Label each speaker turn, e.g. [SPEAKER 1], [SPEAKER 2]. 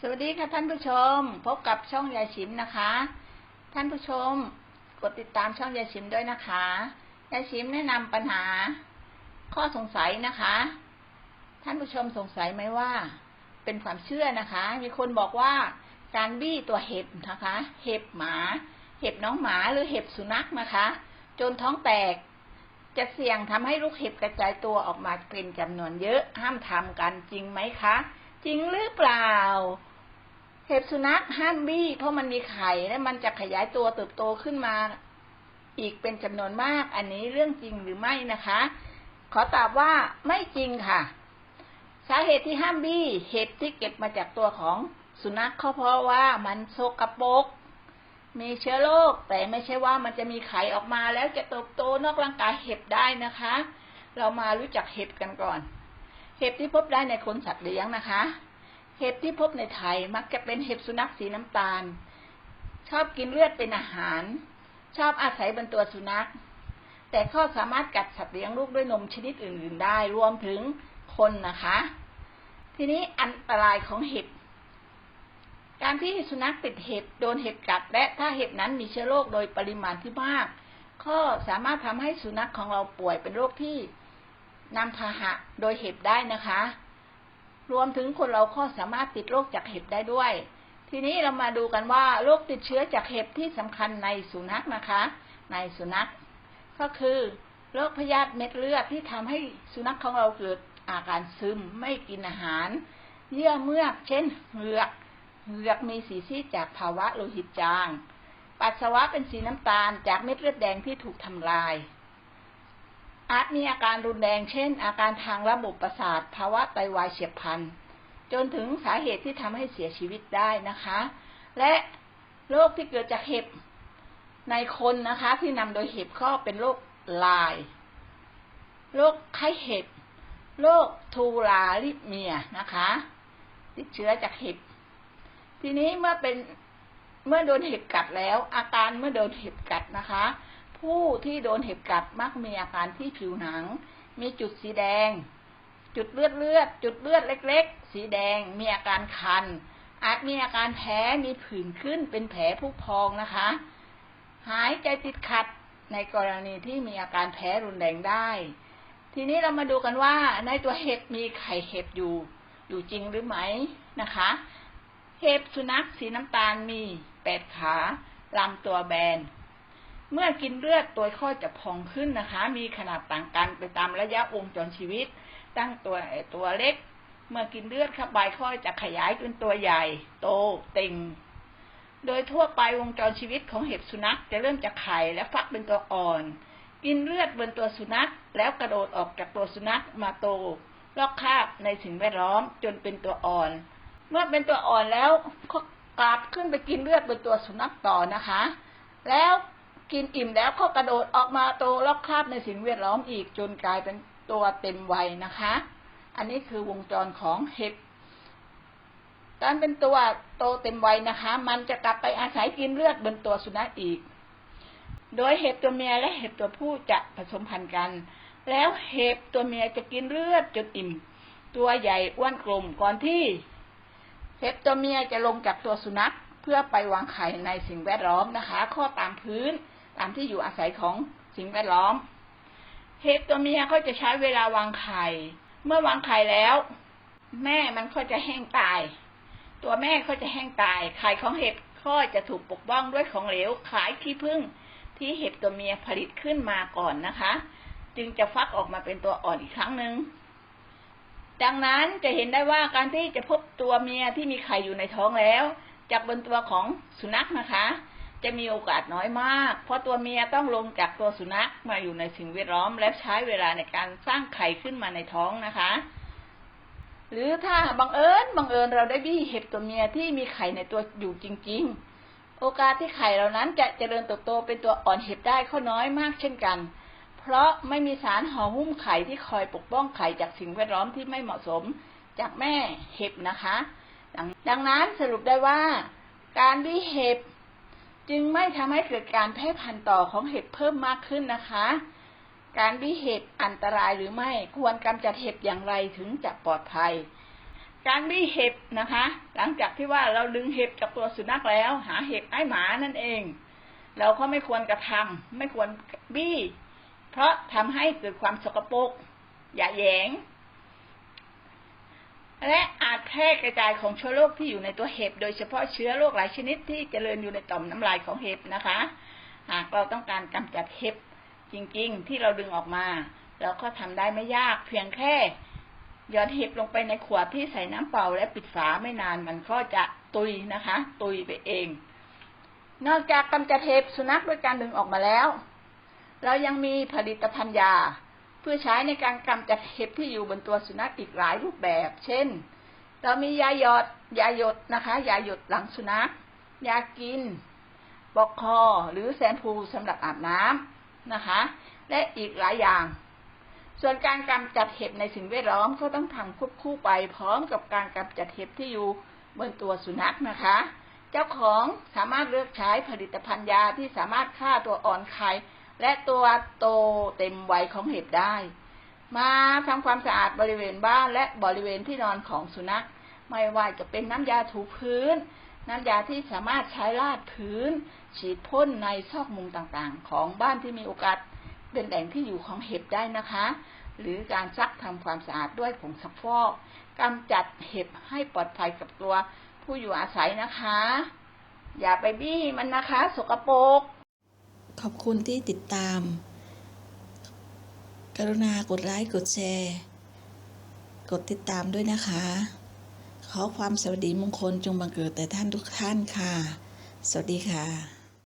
[SPEAKER 1] สวัสดีค่ะท่านผู้ชม พบกับช่องยายชิมนะคะ ท่านผู้ชม กดติดตามช่องยายชิมด้วยนะคะยายชิมแนะนำปัญหา ข้อสงสัยนะคะ ท่านผู้ชมสงสัยไหมว่า เป็นความเชื่อนะคะ มีคนบอกว่าการบี้ตัวเห็บนะคะ เห็บหมา เห็บน้องหมาหรือเห็บสุนัขนะคะ จนท้องแตก จะเสี่ยงทำให้ลูกเห็บกระจายตัวออกมาเป็นจำนวนเยอะห้ามทำกันจริงไหมคะ จริงหรือเปล่า เห็บสุนัขห้ามบี้เพราะมันมีไข่และมันจะขยายตัวเติบโตขึ้นมา อีกเป็นจำนวนมาก อันนี้เรื่องจริงหรือไม่นะคะ ขอตอบว่าไม่จริงค่ะ สาเหตุที่ห้ามบี้ เห็บที่เก็บมาจากตัวของสุนัขเขาเพราะว่ามันโซกระปกมีเชื้อโรคแต่ไม่ใช่ว่ามันจะมีไข่ออกมาแล้วจะเติบโตนอกร่างกายเห็บได้นะคะ เรามารู้จักเห็บกันก่อน เห็บที่พบได้ในคนสัตว์เลี้ยงนะคะ เห็บที่พบในไทยมักจะเป็นเห็บสุนัขสีน้ำตาล ชอบกินเลือดเป็นอาหาร ชอบอาศัยบนตัวสุนัข แต่ก็สามารถกัดสัตว์เลี้ยงลูกด้วยนมชนิดอื่น ๆ ได้รวมถึงคนนะคะ ทีนี้อันตรายของเห็บ การที่สุนัขติดเห็บโดนเห็บกัด และถ้าเห็บนั้นมีเชื้อโรคโดยปริมาณที่มาก ก็สามารถทำให้สุนัขของเราป่วยเป็นโรคที่ นำพาหะโดยเห็บได้นะคะ รวมถึงคนเราก็สามารถติดโรคจากเห็บได้ด้วย ทีนี้เรามาดูกันว่าโรคติดเชื้อจากเห็บที่สำคัญในสุนัขนะคะ ในสุนัข ก็คือโรคพยาธิเม็ดเลือดที่ทำให้สุนัขของเราเกิดอาการซึมไม่กินอาหาร เยื่อเมือก เช่นเหงือกเหงือกมีสีซีดจากภาวะโลหิตจาง ปัสสาวะเป็นสีน้ำตาลจากเม็ดเลือดแดงที่ถูกทำลาย อาจมีอาการรุนแรงเช่น อาการทางระบบประสาทภาวะไตวายเฉียบพลันจนถึงสาเหตุที่ทำให้เสียชีวิตได้นะคะ และโรคที่เกิดจากเห็บในคนนะคะที่นำโดยเห็บข้อเป็นโรคลาย โรคไข้เห็บ โรคทูลาริเมียนะคะ ติดเชื้อจากเห็บ ทีนี้เมื่อเป็นเมื่อโดนเห็บกัดแล้ว อาการเมื่อโดนเห็บกัดนะคะ ผู้ที่โดนเห็บกัดมักมีอาการที่ผิวหนัง มีจุดสีแดง จุดเลือดเลือด จุดเลือดเล็ก ๆ สีแดง มีอาการคัน อาจมีอาการแพ้มีผื่นขึ้นเป็นแผลผุพองนะคะ หายใจติดขัดในกรณีที่มีอาการแพ้รุนแรงได้ ทีนี้เรามาดูกันว่าในตัวเห็บมีไข่เห็บอยู่ อยู่จริงหรือไหมนะคะ เห็บสุนัขสีน้ำตาลมีแปดขาลำตัวแบน เมื่อกินเลือดตัวข้อจะพองขึ้นนะคะ มีขนาดต่างกันไปตามระยะวงจรชีวิต ตั้งตัวตัวเล็ก เมื่อกินเลือดเข้าไปค่อจะขยายเป็นตัวใหญ่ โตเต็งโดยทั่วไปวงจรชีวิตของเห็บสุนัขจะเริ่มจากไข่และฟักเป็นตัวอ่อน กินเลือดบนตัวสุนัขแล้วกระโดดออกจากตัวสุนัขมาโตลอกคาบในสิ่งแวดล้อมจนเป็นตัวอ่อน เมื่อเป็นตัวอ่อนแล้วก็กลับขึ้นไปกินเลือดบนตัวสุนัขต่อนะคะ แล้ว กินอิ่มแล้วก็กระโดดออกมาโตลอกคราบในสิ่งแวดล้อมอีกจนกลายเป็นตัวเต็มวัยนะคะ อันนี้คือวงจรของเห็บการเป็นตัวโตเต็มวัยนะคะ มันจะกลับไปอาศัยกินเลือดบนตัวสุนัขอีก โดยเห็บตัวเมียและเห็บตัวผู้จะผสมพันธุ์กัน แล้วเห็บตัวเมียจะกินเลือดจนอิ่ม ตัวใหญ่อ้วนกลมก่อนที่เห็บตัวเมียจะลงจากตัวสุนัขเพื่อไปวางไข่ในสิ่งแวดล้อมนะคะ ข้อตามพื้น ตามที่อยู่อาศัยของสิ่งแวดล้อมเห็บตัวเมียเขาจะใช้เวลาวางไข่ เมื่อวางไข่แล้ว แม่มันก็จะแห้งตาย ตัวแม่ก็จะแห้งตาย ไข่ของเห็บก็จะถูกปกป้องด้วยของเหลวขายขี้ผึ้งที่เห็บตัวเมียผลิตขึ้นมาก่อนนะคะ จึงจะฟักออกมาเป็นตัวอ่อนอีกครั้งหนึ่งดังนั้นจะเห็นได้ว่าการที่จะพบตัวเมียที่มีไข่อยู่ในท้องแล้ว จากบนตัวของสุนัขนะคะ จะมีโอกาสน้อยมาก เพราะตัวเมียต้องลงจากตัวสุนัขมาอยู่ในสิ่งแวดล้อม และใช้เวลาในการสร้างไข่ขึ้นมาในท้องนะคะ หรือถ้าบังเอิญบังเอิญเราได้บี้เห็บตัวเมียที่มีไข่ในตัวอยู่จริง ๆ โอกาสที่ไข่เหล่านั้นจะเจริญเติบโตเป็นตัวอ่อนเห็บได้ก็น้อยมากเช่นกัน เพราะไม่มีสารห่อหุ้มไข่ที่คอยปกป้องไข่จากสิ่งแวดล้อมที่ไม่เหมาะสมจากแม่เห็บนะคะ ดังดังนั้นสรุปได้ว่า การบี้เห็บ จึงไม่ทำให้เกิดการแพร่พันธุ์ต่อของเห็บเพิ่มมากขึ้นนะคะ การบีเห็บอันตรายหรือไม่ควรกำจัดเห็บอย่างไรถึงจะปลอดภัย การบีเห็บนะคะ หลังจากที่ว่าเราดึงเห็บจากตัวสุนัขแล้ว หาเห็บไอ้หมานั่นเอง เราก็ไม่ควรกระทำไม่ควรบี้ เพราะทำให้เกิดความสกปรกอย่าแยง และอาจแพร่กระจายของเชื้อโรคที่อยู่ในตัวเห็บ โดยเฉพาะเชื้อโรคหลายชนิดที่เจริญอยู่ในต่อมน้ำลายของเห็บนะคะ หากเราต้องการกำจัดเห็บจริงๆ ที่เราดึงออกมา เราก็ทำได้ไม่ยากเพียงแค่หยอดเห็บลงไปในขวดที่ใส่น้ำเปล่าและปิดฝาไม่นานมันก็จะตุยนะคะ ตุยไปเอง นอกจากกำจัดเห็บสุนัขด้วยการดึงออกมาแล้ว เรายังมีผลิตภัณฑ์ยา พื่อใช้ในการกำจัดเห็บที่อยู่บนตัวสุนัขอีกหลายรูปแบบ เช่น เรามียาหยดยาหยดนะคะยาหยดหลังสุนัข ยากินปอกคอหรือแชมพูสำหรับอาบน้ำนะคะ และอีกหลายอย่าง ส่วนการกำจัดเห็บในสิ่งแวดล้อมก็ต้องทำควบคู่ไปพร้อมกับการกำจัดเห็บที่อยู่บนตัวสุนัขนะคะ เจ้าของสามารถเลือกใช้ผลิตภัณฑ์ยาที่สามารถฆ่าตัวอ่อนไข่ และตัวโตเต็มวัยของเห็บได้ มาทำความสะอาดบริเวณบ้านและบริเวณที่นอนของสุนัข ไม่ว่าจะเป็นน้ำยาถูพื้น น้ำยาที่สามารถใช้ราดพื้น ฉีดพ่นในซอกมุมต่างๆ ของบ้านที่มีโอกาสเป็นแหล่งที่อยู่ของเห็บได้นะคะ หรือการซักทำความสะอาดด้วยผงซักฟอกกำจัดเห็บให้ปลอดภัยกับตัวผู้อยู่อาศัยนะคะ อย่าไปบี้มันนะคะ สกปรก
[SPEAKER 2] ขอบคุณที่ติดตาม กรุณากดไลค์กดแชร์ กดติดตามด้วยนะคะ ขอความสวัสดีมงคลจงบังเกิดแต่ท่านทุกท่านค่ะ สวัสดีค่ะ